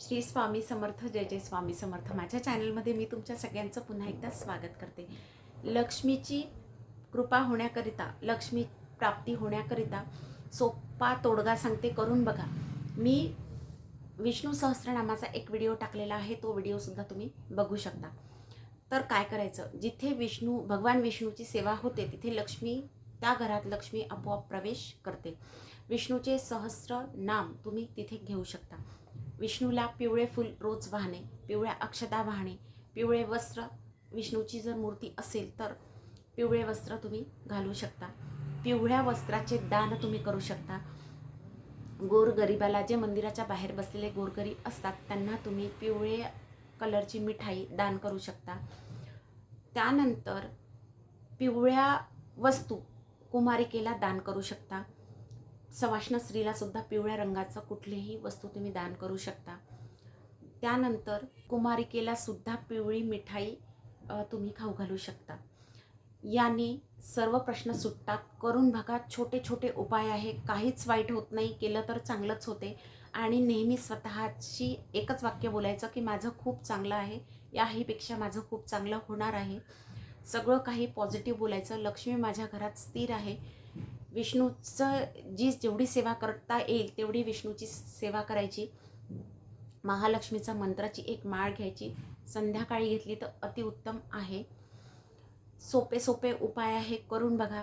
श्री स्वामी समर्थ जय जय स्वामी समर्थ. माझ्या चॅनलमध्ये मी तुमच्या सगळ्यांचं पुन्हा एकदा स्वागत करते. लक्ष्मीची कृपा होण्याकरिता लक्ष्मी प्राप्ती होण्याकरिता सोपा तोडगा सांगते करून बघा. मी विष्णू सहस्रनामाचा एक व्हिडिओ टाकलेला आहे तो व्हिडिओसुद्धा तुम्ही बघू शकता. तर काय करायचं? जिथे विष्णू भगवान विष्णूची सेवा होते तिथे लक्ष्मी त्या घरात लक्ष्मी आपोआप प्रवेश करते. विष्णूचे सहस्र नाम तुम्ही तिथे घेऊ शकता. विष्णूला पिवळे फूल रोज वाहणे पिवळ्या अक्षता वाहणे पिवळे वस्त्र विष्णूची जर मूर्ती असेल तर पिवळे वस्त्र तुम्ही घालू शकता. पिवळ्या वस्त्राचे दान तुम्ही करू शकता. गोरगरिबाला जे मंदिराच्या बाहेर बसलेले गोरगरीब असतात त्यांना तुम्ही पिवळे कलरची मिठाई दान करू शकता. त्यानंतर पिवळ्या वस्तू कुमारिकेला दान करू शकता. सवाष्ण स्त्रीलासुद्धा पिवळ्या रंगाचं कुठलीही वस्तू तुम्ही दान करू शकता. त्यानंतर कुमारिकेला सुद्धा पिवळी मिठाई तुम्ही खाऊ घालू शकता. याने सर्व प्रश्न सुटतात. करून बघा छोटे छोटे उपाय आहे. काहीच वाईट होत नाही. केलं तर चांगलंच होते. आणि नेहमी स्वतःची एकच वाक्य बोलायचं की माझं खूप चांगलं आहे. याहीपेक्षा माझं खूप चांगलं होणार आहे. सगळं काही पॉझिटिव्ह बोलायचं. लक्ष्मी माझ्या घरात स्थिर आहे. विष्णूचं जी जेवढी सेवा करता येईल तेवढी विष्णूची सेवा करायची. महालक्ष्मीचा मंत्राची एक माळ घ्यायची. संध्याकाळी घेतली तर अतिउत्तम आहे. सोपे सोपे उपाय आहे करून बघा.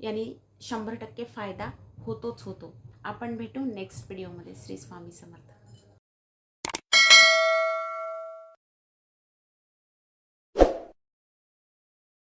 यांनी शंभर टक्के फायदा होतोच होतो. आपण भेटू नेक्स्ट व्हिडिओमध्ये श्री स्वामी समर्थ.